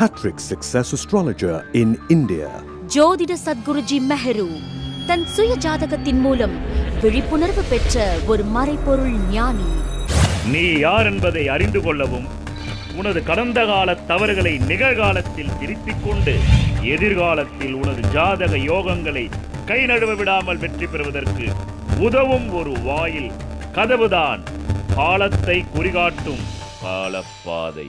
Hattrick Success Astrologer in India. ஜோதிட சத்குருஜி மெஹரு தன் சுய ஜாதகத்தின் மூலம் விழிப்புணர்வு பெற்ற ஒரு மறைபொருள் ஞானி. நீ யார் என்பதை அறிந்து கொள்ளவும் உனது கடந்த கால தவறுகளை நிகழ்காலத்தில் திருத்திக் கொண்டு எதிர்காலத்தில் உனது ஜாதக யோகங்களை கை நழுவ விடாமல் வெற்றி பெறுவதற்கு உதவும் ஒரு வாயில் கதவுதான். காலத்தை குறிகாட்டும் காலப்பாதை.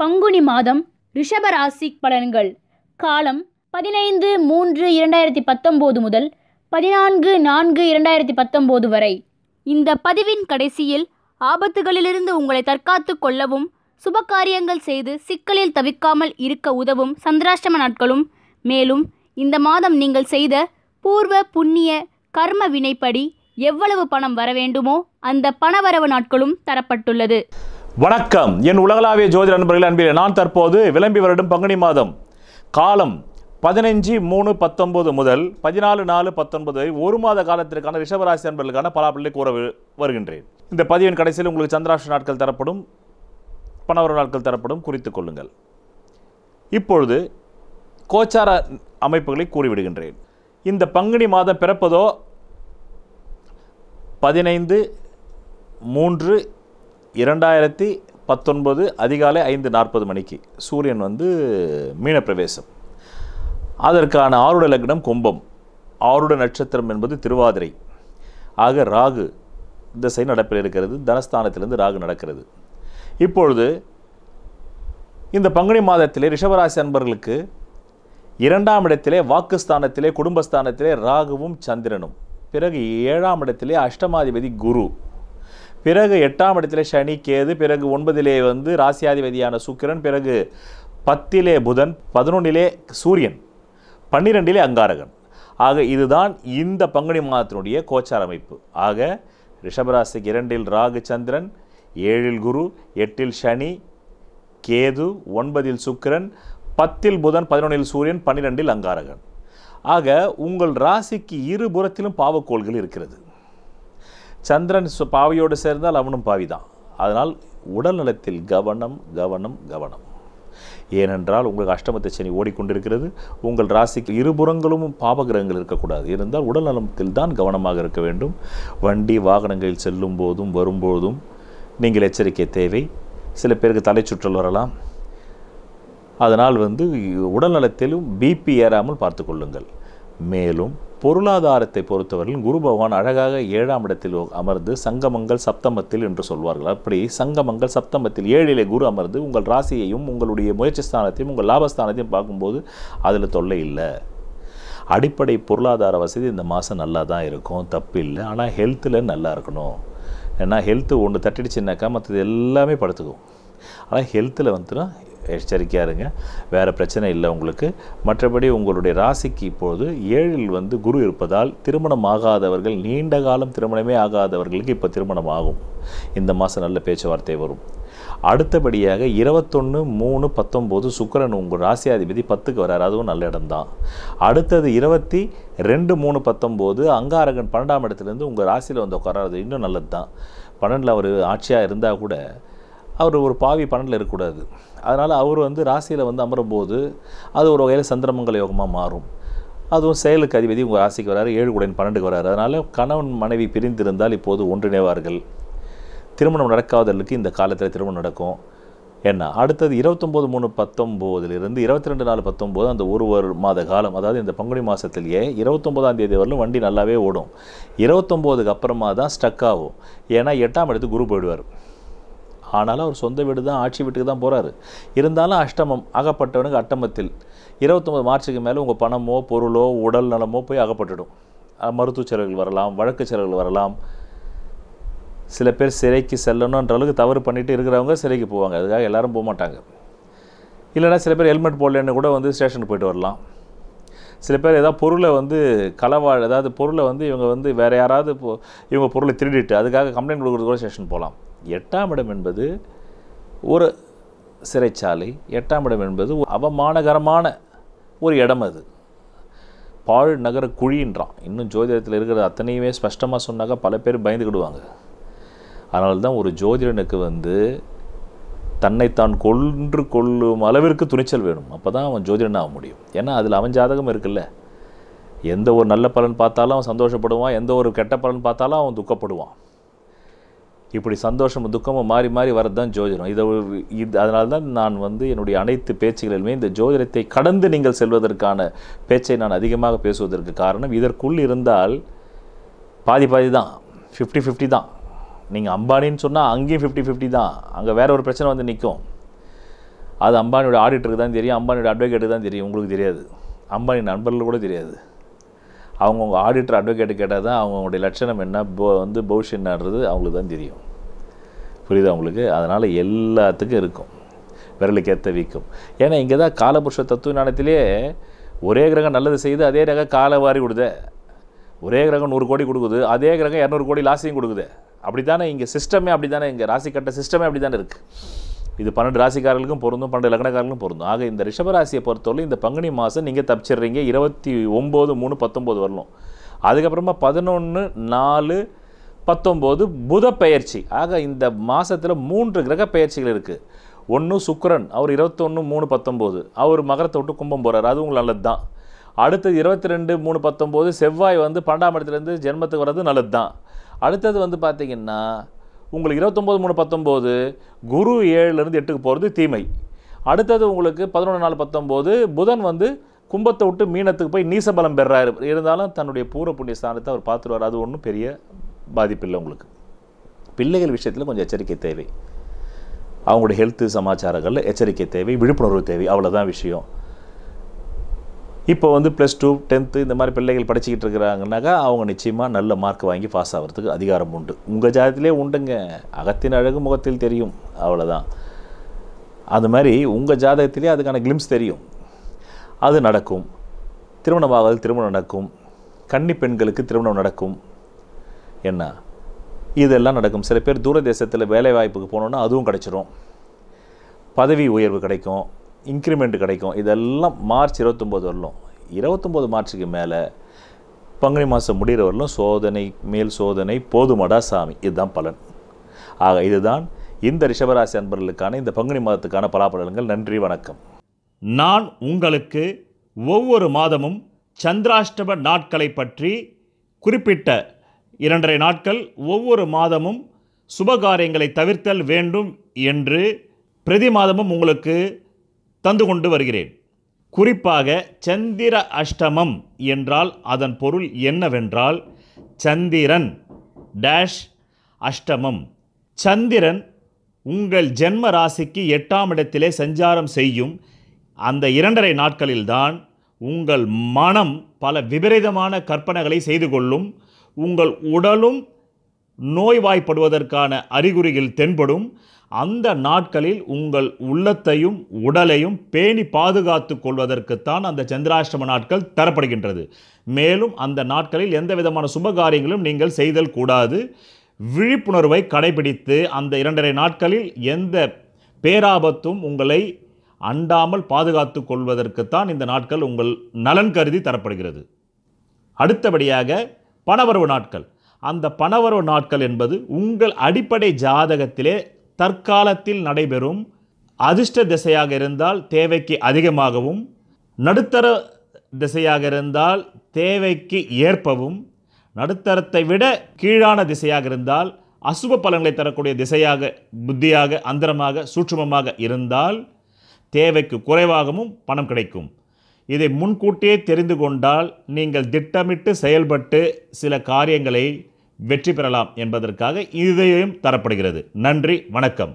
பங்குனி மாதம் ரிஷபராசி பலன்கள். காலம் பதினைந்து மூன்று இரண்டாயிரத்தி பத்தொம்போது முதல் பதினான்கு நான்கு இரண்டாயிரத்தி பத்தொம்போது வரை. இந்த பதிவின் கடைசியில் ஆபத்துகளிலிருந்து உங்களை தற்காத்து கொள்ளவும் சுபகாரியங்கள் செய்து சிக்கலில் தவிக்காமல் இருக்க உதவும் சந்திராஷ்டம நாட்களும். மேலும் இந்த மாதம் நீங்கள் செய்த பூர்வ புண்ணிய கர்ம வினைப்படி எவ்வளவு பணம் வர வேண்டுமோ அந்த பணவரவு நாட்களும் தரப்பட்டுள்ளது. வணக்கம். என் உலகளாவிய ஜோதிட நண்பர்கள் அன்பில் நான் தற்போது விளம்பி வருடம் பங்குனி மாதம். காலம் பதினஞ்சு மூணு பத்தொன்பது முதல் பதினாலு நாலு பத்தொன்பது ஒரு மாத காலத்திற்கான ரிஷபராசி அன்பர்களுக்கான பலாப்பிள்ளை கூற வருகின்றேன். இந்த பதிவின் கடைசியில் உங்களுக்கு சந்திராஷ்ட நாட்கள் தரப்படும் பணவர நாட்கள் தரப்படும் குறித்து கொள்ளுங்கள். இப்பொழுது கோச்சார அமைப்புகளை கூறிவிடுகின்றேன். இந்த பங்குனி மாதம் பிறப்பதோ பதினைந்து மூன்று இரண்டாயிரத்தி பத்தொன்பது அதிகாலை ஐந்து நாற்பது மணிக்கு சூரியன் வந்து மீனப்பிரவேசம். அதற்கான ஆருட லக்னம் கும்பம். ஆருட நட்சத்திரம் என்பது திருவாதிரை. ஆக ராகு திசை நடப்பில் இருக்கிறது தனஸ்தானத்திலிருந்து ராகு நடக்கிறது. இப்பொழுது இந்த பங்குனி மாதத்திலே ரிஷபராசி அன்பர்களுக்கு இரண்டாம் இடத்திலே வாக்குஸ்தானத்திலே குடும்பஸ்தானத்திலே ராகுவும் சந்திரனும். பிறகு ஏழாம் இடத்திலே அஷ்டமாதிபதி குரு. பிறகு எட்டாம் இடத்திலே சனி கேது பிறகு ஒன்பதிலே வந்து ராசியாதிபதியான சுக்கிரன் பிறகு பத்திலே புதன் பதினொன்னிலே சூரியன் பன்னிரெண்டிலே அங்காரகன். ஆக இதுதான் இந்த பங்குனி மாதத்தினுடைய கோச்சார அமைப்பு. ஆக ரிஷபராசிக்கு இரண்டில் ராகு சந்திரன் ஏழில் குரு எட்டில் சனி கேது ஒன்பதில் சுக்கிரன் பத்தில் புதன் பதினொன்றில் சூரியன் பன்னிரெண்டில் அங்காரகன். ஆக உங்கள் ராசிக்கு இருபுறத்திலும் பாவக்கோள்கள் இருக்கிறது. சந்திரன் பாவியோடு சேர்ந்தால் அவனும் பாவிதான். அதனால் உடல் நலத்தில் கவனம் கவனம் கவனம். ஏனென்றால் உங்களுக்கு அஷ்டமத்தை சனி ஓடிக்கொண்டிருக்கிறது. உங்கள் ராசிக்கு இருபுறங்களும் பாபகிரகங்கள் இருக்கக்கூடாது. இருந்தால் உடல் நலத்தில் தான் கவனமாக இருக்க வேண்டும். வண்டி வாகனங்களில் செல்லும் போதும் வரும்போதும் நீங்கள் எச்சரிக்கை தேவை. சில பேருக்கு தலை சுற்றல் வரலாம். அதனால் வந்து உடல் நலத்திலும் பிபி ஏறாமல் பார்த்து கொள்ளுங்கள். மேலும் பொருளாதாரத்தை பொறுத்தவரையில் குரு பகவான் அழகாக ஏழாம் இடத்தில் அமர்ந்து சங்கமங்கள் சப்தமத்தில் என்று சொல்வார்கள். அப்படி சங்கமங்கள் சப்தமத்தில் ஏழிலே குரு அமர்ந்து உங்கள் ராசியையும் உங்களுடைய முயற்சி ஸ்தானத்தையும் உங்கள் லாபஸ்தானத்தையும் பார்க்கும்போது அதில் தொல்லை இல்லை. அடிப்படை பொருளாதார வசதி இந்த மாதம் நல்லா தான் இருக்கும். தப்பு இல்லை. ஆனால் ஹெல்த்தில் நல்லா இருக்கணும். ஏன்னா ஹெல்த்து ஒன்று தட்டிடுச்சுனாக்கா மற்றது எல்லாமே படுத்துக்கும். ஆனால் ஹெல்த்தில் வந்துடும் எச்சரிக்கையாக இருங்க வேறு பிரச்சனை இல்லை உங்களுக்கு. மற்றபடி உங்களுடைய ராசிக்கு இப்போது ஏழில் வந்து குரு இருப்பதால் திருமணம் ஆகாதவர்கள் நீண்ட காலம் திருமணமே ஆகாதவர்களுக்கு இப்போ திருமணம் ஆகும். இந்த மாதம் நல்ல பேச்சுவார்த்தை வரும். அடுத்தபடியாக இருபத்தொன்று மூணு பத்தொம்போது சுக்கரன் உங்கள் ராசியாதிபதி பத்துக்கு வரார். அதுவும் நல்ல இடம்தான் அடுத்தது இருபத்தி ரெண்டு மூணு பத்தொம்போது அங்காரகன் பன்னெண்டாம் இடத்துலேருந்து உங்கள் ராசியில் வந்து உட்காராது இன்னும் நல்லது தான் பன்னெண்டில் அவர் ஆட்சியாக இருந்தால் கூட அவர் ஒரு பாவி பன்னெண்டில் இருக்கக்கூடாது. அதனால் அவர் வந்து ராசியில் வந்து அமரும்போது அது ஒரு வகையில் சந்திரமங்கல யோகமாக மாறும். அதுவும் செயலுக்கு அதிபதி உங்கள் ராசிக்கு வராரு ஏழு குடன் பன்னெண்டுக்கு வராரு. அதனால் கணவன் மனைவி பிரிந்திருந்தால் இப்போது ஒன்றிணைவார்கள். திருமணம் நடக்காதவர்களுக்கு இந்த காலத்தில் திருமணம் நடக்கும். என்ன? அடுத்தது இருபத்தொம்போது மூணு பத்தொம்போதுலேருந்து இருபத்தி ரெண்டு நாலு பத்தொம்போது அந்த ஒரு ஒரு மாத காலம். அதாவது இந்த பங்குனி மாதத்துலேயே இருபத்தொம்போதாம் தேதி வரலும் வண்டி நல்லாவே ஓடும். இருபத்தொம்போதுக்கு அப்புறமா தான் ஸ்டக் ஆகும். ஏன்னா எட்டாம் இடத்துக்கு குரு போயிடுவார். ஆனாலும் அவர் சொந்த வீடு தான் ஆட்சி வீட்டுக்கு தான் போகிறாரு இருந்தாலும் அஷ்டமம் அகப்பட்டவனுக்கு அட்டமத்தில். இருபத்தொம்பது மார்ச்சுக்கு மேலே உங்கள் பணமோ பொருளோ உடல் நலமோ போய் அகப்பட்டுடும் மருத்துவ செலவுகள் வரலாம் வழக்கு செலவுகள் வரலாம். சில பேர் சிறைக்கு செல்லணுன்ற அளவுக்கு தவறு பண்ணிட்டு இருக்கிறவங்க சிறைக்கு போவாங்க. அதுக்காக எல்லாரும் போக மாட்டாங்க. இல்லைன்னா சில பேர் ஹெல்மெட் போடலன்னு கூட வந்து ஸ்டேஷனுக்கு போயிட்டு வரலாம். சில பேர் ஏதாவது பொருளை வந்து களவாழ் ஏதாவது பொருளை வந்து இவங்க வந்து வேறு யாராவது இப்போ இவங்க பொருளை திருடிட்டு அதுக்காக கம்ப்ளைண்ட் கொடுக்குறது கூட ஸ்டேஷன் போகலாம். எட்டாம் இடம் என்பது ஒரு சிறைச்சாலை எட்டாம் இடம் என்பது ஒரு அவமானகரமான ஒரு இடம் அது. பாழ் நகர குழின்றான். இன்னும் ஜோதிடத்தில் இருக்கிற அத்தனையுமே ஸ்பஷ்டமாக சொன்னாக்கா பல பேர் பயந்துக்கிடுவாங்க அதனால தான் ஒரு ஜோதிடனுக்கு வந்து தன்னைத்தான் கொன்று கொள்ளும் அளவிற்கு துணிச்சல் வேணும். அப்போ தான் அவன் ஜோதிடன் ஆக முடியும். ஏன்னா அதில் அவன் ஜாதகம் இருக்குல்ல. எந்த ஒரு நல்ல பலன் பார்த்தாலும் அவன் சந்தோஷப்படுவான். எந்த ஒரு கெட்ட பலன் பார்த்தாலும் அவன் துக்கப்படுவான். இப்படி சந்தோஷமும் துக்கமும் மாறி மாறி வரது தான் ஜோதிடம். இதை ஒரு- இது அதனால தான் நான் வந்து என்னுடைய அனைத்து பேச்சுகளிலுமே இந்த ஜோதிடத்தை கடந்து நீங்கள் செல்வதற்கான பேச்சை நான் அதிகமாக பேசுவதற்கு காரணம் இதற்குள் இருந்தால் பாதி பாதி தான். ஃபிஃப்டி ஃபிஃப்டி தான். நீங்கள் அம்பானின்னு சொன்னால் அங்கேயும் ஃபிஃப்டி ஃபிஃப்டி தான். அங்கே வேற ஒரு பிரச்சனை வந்து நிற்கும் அது அம்பானியோட ஆடிட்டருக்கு தான் தெரியும் அம்பானியோட அட்வொகேட்டுக்கு தான் தெரியும். உங்களுக்கு தெரியாது. அம்பானி நண்பர்கள் கூட தெரியாது. அவங்கவுங்க ஆடிட்டர் அட்வொகேட்டு கேட்டால் தான் அவங்களுடைய லட்சணம் என்ன போ வந்து பவுஷ் என்னன்றது அவங்களுக்கு தான் தெரியும். புரியுதா உங்களுக்கு? அதனால் எல்லாத்துக்கும் இருக்கும். விரலுக்கு ஏற்ற வீக்கம். ஏன்னா இங்கே தான் காலபுருஷ தத்துவ ஞானத்திலே ஒரே கிரகம் நல்லது செய்து அதே கிரகம் காலை வாரி கொடுதே ஒரே கிரகம் நூறு கோடி கொடுக்குது அதே கிரகம் இரநூறு கோடி லாஸையும் கொடுக்குது. அப்படி தானே இங்கே சிஸ்டமே அப்படி தானே இங்கே ராசி கட்ட சிஸ்டமே அப்படி தானே இருக்குது இது பன்னெண்டு ராசிக்காரர்களுக்கும் பொருந்தும் பன்னெண்டு லக்னக்காரர்களுக்கும் பொருந்தும். ஆக இந்த ரிஷபராசியை பொறுத்தவரை இந்த பங்குனி மாதம் நீங்கள் தப்பிச்சிடுறீங்க. இருபத்தி ஒம்பது மூணு பத்தொம்போது வரலாம் அதுக்கப்புறமா பதினொன்று நாலு பத்தொம்போது புத பெயர்ச்சி ஆக இந்த மாதத்தில் மூன்று கிரக பெயர்ச்சிகள் இருக்குது ஒன்று சுக்கரன் அவர் இருபத்தொன்று மூணு பத்தொம்போது. அவர் மகரத்தை விட்டு கும்பம் போகிறார் அது உங்களுக்கு நல்லது தான் அடுத்தது இருபத்தி ரெண்டு மூணு பத்தொம்போது செவ்வாய் வந்து பன்னெண்டாம் இடத்துலேருந்து ஜென்மத்துக்கு வர்றது நல்லது தான் அடுத்தது வந்து பார்த்தீங்கன்னா உங்களுக்கு இருபத்தொம்போது மூணு பத்தொம்போது குரு ஏழுலேருந்து எட்டுக்கு போகிறது தீமை. அடுத்தது உங்களுக்கு பதினொன்று நாலு பத்தொம்போது புதன் வந்து கும்பத்தை விட்டு மீனத்துக்கு போய் நீசபலம் பெறாரு. இருந்தாலும் தன்னுடைய பூர்வ புண்ணிய ஸ்தானத்தை அவர் பார்த்துருவார். அது ஒன்றும் பெரிய பாதிப்பில்லை உங்களுக்கு. பிள்ளைகள் விஷயத்தில் கொஞ்சம் எச்சரிக்கை தேவை. அவங்களுடைய ஹெல்த்து சமாச்சாரங்களில் எச்சரிக்கை தேவை விழிப்புணர்வு தேவை அவ்வளோதான் விஷயம். இப்போ வந்து ப்ளஸ் டூ டென்த்து இந்த மாதிரி பிள்ளைகள் படிச்சுக்கிட்டு இருக்கிறாங்கனாக்கா அவங்க நிச்சயமாக நல்ல மார்க் வாங்கி பாஸ் ஆகிறதுக்கு அதிகாரம் உண்டு. உங்கள் ஜாதத்திலே உண்டுங்க. அகத்தின் அழகு முகத்தில் தெரியும். அவ்வளோதான் அது மாதிரி உங்கள் ஜாதகத்திலே அதுக்கான கிளிம்ஸ் தெரியும். அது நடக்கும். திருமணமாவது திருமணம் நடக்கும். கன்னி பெண்களுக்கு திருமணம் நடக்கும். என்ன? இதெல்லாம் நடக்கும். சில பேர் தூர தேசத்தில் வேலை வாய்ப்புக்கு போனோன்னா அதுவும் கிடைச்சிரும். பதவி உயர்வு கிடைக்கும். இன்க்ரிமெண்ட் கிடைக்கும். இதெல்லாம் மார்ச் இருபத்தொம்போது வரலும். இருபத்தொம்போது மார்ச்சுக்கு மேலே பங்குனி மாதம் முடிகிற வரலும் சோதனை மேல் சோதனை போதுமடா சாமி. இதுதான் பலன். ஆக இதுதான் இந்த ரிஷபராசி அன்பர்களுக்கான இந்த பங்குனி மாதத்துக்கான பலாபலன்கள். நன்றி வணக்கம். நான் உங்களுக்கு ஒவ்வொரு மாதமும் சந்திராஷ்டம நாட்களை பற்றி குறிப்பிட்ட இரண்டரை நாட்கள் ஒவ்வொரு மாதமும் சுபகாரியங்களை தவிர்த்தல் வேண்டும் என்று பிரதி மாதமும் உங்களுக்கு தந்து கொண்டு வருகிறேன். குறிப்பாக சந்திர அஷ்டமம் என்றால் அதன் பொருள் என்னவென்றால் சந்திரன் டேஷ் அஷ்டமம். சந்திரன் உங்கள் ஜென்ம ராசிக்கு எட்டாம் இடத்திலே சஞ்சாரம் செய்யும் அந்த இரண்டரை நாட்களில்தான் உங்கள் மனம் பல விபரீதமான கற்பனைகளை செய்து கொள்ளும் உங்கள் உடலும் நோய்வாய்ப்படுவதற்கான அறிகுறிகள் தென்படும். அந்த நாட்களில் உங்கள் உள்ளத்தையும் உடலையும் பேணி பாதுகாத்து கொள்வதற்குத்தான் அந்த சந்திராஷ்டம நாட்கள் தரப்படுகின்றது. மேலும் அந்த நாட்களில் எந்த விதமான சுபகாரியங்களும் நீங்கள் செய்தல் கூடாது. விழிப்புணர்வை கடைபிடித்து அந்த இரண்டரை நாட்களில் எந்த பேராபத்தும் உங்களை அண்டாமல் பாதுகாத்து கொள்வதற்குத்தான் இந்த நாட்கள் உங்கள் நலன் கருதி தரப்படுகிறது. அடுத்தபடியாக பணவரவு நாட்கள். அந்த பணவரவு நாட்கள் என்பது உங்கள் அடிப்படை ஜாதகத்திலே தற்காலத்தில் நடைபெறும் அதிர்ஷ்ட திசையாக இருந்தால் தேவைக்கு அதிகமாகவும் நடுத்தர திசையாக இருந்தால் தேவைக்கு ஏற்பவும் நடுத்தரத்தை விட கீழான திசையாக இருந்தால் அசுப பலன்களை தரக்கூடிய திசையாக புத்தியாக அந்தரமாக சூட்சுமமாக இருந்தால் தேவைக்கு குறைவாகவும் பணம் கிடைக்கும். இதை முன்கூட்டியே தெரிந்து கொண்டால் நீங்கள் திட்டமிட்டு செயல்பட்டு சில காரியங்களை வெற்றி பெறலாம் என்பதற்காக இதையும் தரப்படுகிறது. நன்றி வணக்கம்.